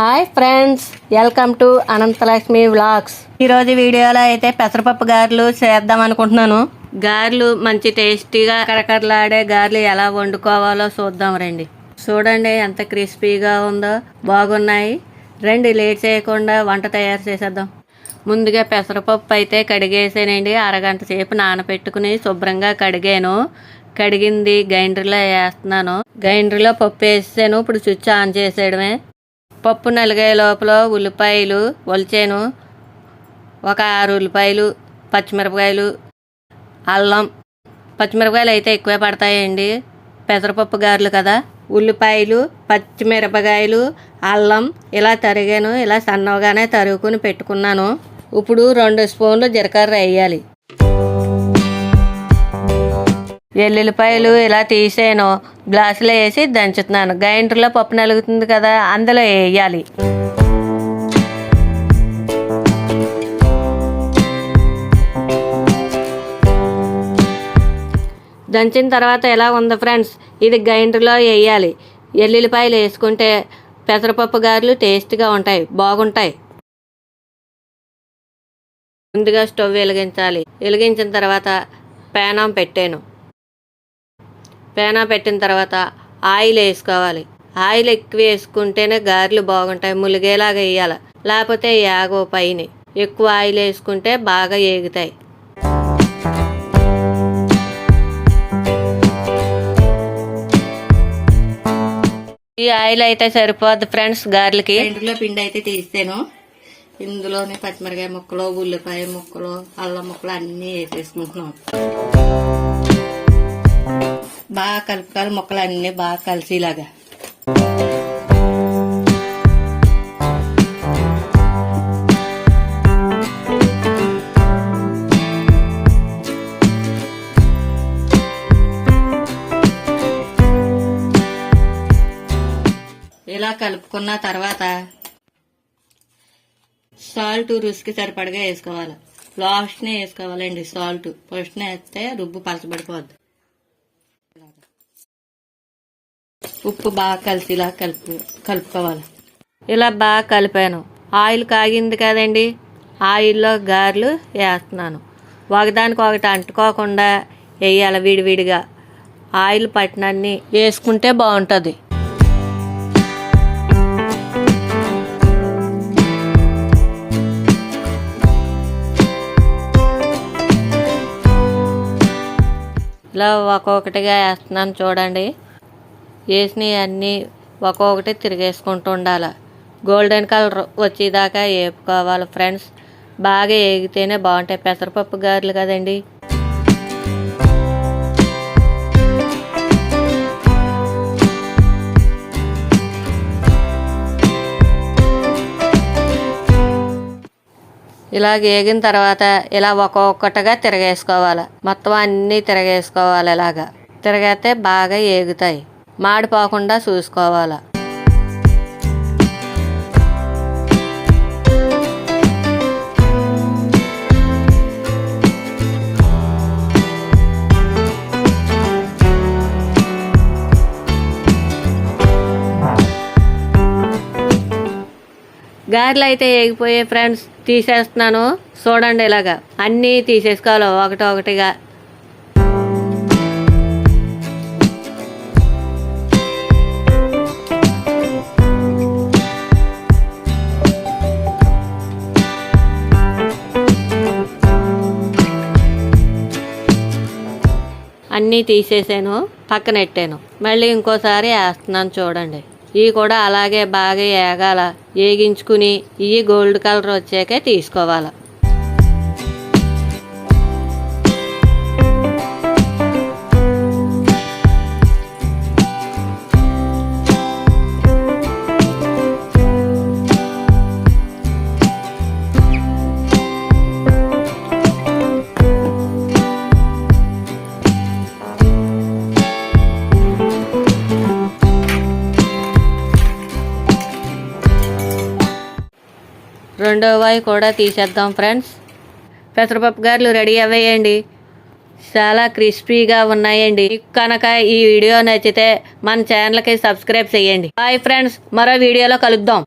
Hi friends welcome to Ananthalakshmi vlogs. ఈరోజు వీడియోలో అయితే పెసరపప్పు గారెలు చేద్దాం అనుకుంటున్నాను. గారెలు మంచి టేస్టీగా కరకరలాడే గారెలు ఎలా వండుకోవాలో చూద్దాం రండి. చూడండి ఎంత క్రిస్పీగా ఉందో. బాగున్నాయి. రండి లేట్ చేయకుండా వంట తయారు చేసేద్దాం. ముందుగా పెసరపప్పు అయితే కడిగేసానండి. అరగంట సేపు నానబెట్టుకుని శుభ్రంగా కడిగాను. కడిగింది గైండర్లో వేస్తున్నాను. గ్రైండర్లో పప్పు వేసాను. ఇప్పుడు స్విచ్ ఆన్ చేసేయడమే. పప్పు నలిగే లోపల ఉల్లిపాయలు ఒలిచాను. ఒక ఆరు ఉల్లిపాయలు పచ్చిమిరపకాయలు అల్లం. పచ్చిమిరపకాయలు అయితే ఎక్కువే పడతాయండి. పెసరపప్పు గారెలు కదా. ఉల్లిపాయలు పచ్చిమిరపకాయలు అల్లం ఇలా తరిగాను. ఇలా సన్నగానే తరుగుకుని పెట్టుకున్నాను. ఇప్పుడు రెండు స్పూన్లు జీలకర్ర వేయాలి. ఎల్లుల్లిపాయలు ఇలా తీసాను గ్లాసులో వేసి దంచుతున్నాను. గ్రైండర్లో పప్పు నలుగుతుంది కదా అందులో వేయాలి. దంచిన తర్వాత ఎలా ఉంది ఫ్రెండ్స్? ఇది గ్రైండర్లో వేయాలి. ఎల్లుల్లిపాయలు వేసుకుంటే పెసరపప్పు గారెలు టేస్ట్గా ఉంటాయి బాగుంటాయి. ముందుగా స్టవ్ వెలిగించాలి. వెలిగించిన తర్వాత పేనం పెట్టాను. పేనా పెట్టిన తర్వాత ఆయిల్ వేసుకోవాలి. ఆయిల్ ఎక్కువ వేసుకుంటేనే గారెలు బాగుంటాయి ములిగేలాగా వేయాలి. లేకపోతే యాగో పైన. ఎక్కువ ఆయిల్ వేసుకుంటే బాగా ఏగుతాయి. ఈ ఆయిల్ అయితే సరిపోద్ది ఫ్రెండ్స్ గారెలకి. ఇంట్లో పిండి అయితే తీస్తాను. ఇందులోనే పచ్చిమిరకాయ ముక్కలు ఉల్లిపాయ ముక్కలు అల్లం ముక్కలు అన్నీ వేసేసుకుంటున్నాం. బాగా కలుపుకోవాలి ముక్కలు అన్నీ బాగా కలిసిలాగా ఇలా కలుపుకున్న తర్వాత సాల్ట్ రుచికి సరిపడగా వేసుకోవాలి. లాస్ట్నే వేసుకోవాలండి సాల్ట్. ఫస్ట్నే వేస్తే రుబ్బు పలచబడిపోద్ది. ఉప్పు బాగా కలిసిలా కలుపు కలుపుకోవాలి. ఇలా బాగా కలిపాను. ఆయిల్ కాగింది కదండి ఆయిల్లో గారెలు వేస్తున్నాను. ఒకదానికి ఒకటి అంటుకోకుండా వేయాలి విడివిడిగా. ఆయిల్ పట్టినన్ని వేసుకుంటే బాగుంటుంది. ఇలా ఒక్కొక్కటిగా వేస్తున్నాను చూడండి. వేసినవి అన్నీ ఒక్కొక్కటి తిరిగేసుకుంటూ ఉండాలి. గోల్డెన్ కలర్ వచ్చేదాకా వేపుకోవాలి ఫ్రెండ్స్ బాగా వేగితేనే బాగుంటాయి పెసరపప్పు గారెలు కదండి. ఇలా వేగిన తర్వాత ఇలా ఒక్కొక్కటిగా తిరగేసుకోవాలి. మొత్తం అన్నీ తిరగేసుకోవాలి ఇలాగా. తిరగేస్తే బాగా ఏగుతాయి మాడిపోకుండా చూసుకోవాలి. గారెలు అయితే ఎగిపోయే ఫ్రెండ్స్ తీసేస్తున్నాను. చూడండి ఇలాగా. అన్నీ తీసేసుకోవాలి. ఒకటి ఒకటిగా అన్నీ తీసేసాను పక్కన పెట్టాను మళ్ళీ ఇంకోసారి వేస్తున్నాను చూడండి. ఇవి కూడా అలాగే బాగా ఏగాల. ఏగించుకుని ఇవి గోల్డ్ కలర్ వచ్చాకే తీసుకోవాలి. రెండో వాయి కూడా తీసేద్దాం ఫ్రెండ్స్. పెసరపప్పు గారెలు రెడీ అవ్వేయండి. చాలా క్రిస్పీగా ఉన్నాయండి. కనుక ఈ వీడియో నచ్చితే మన ఛానల్కి సబ్స్క్రైబ్ చేయండి. Bye friends. మరో వీడియోలో కలుద్దాం.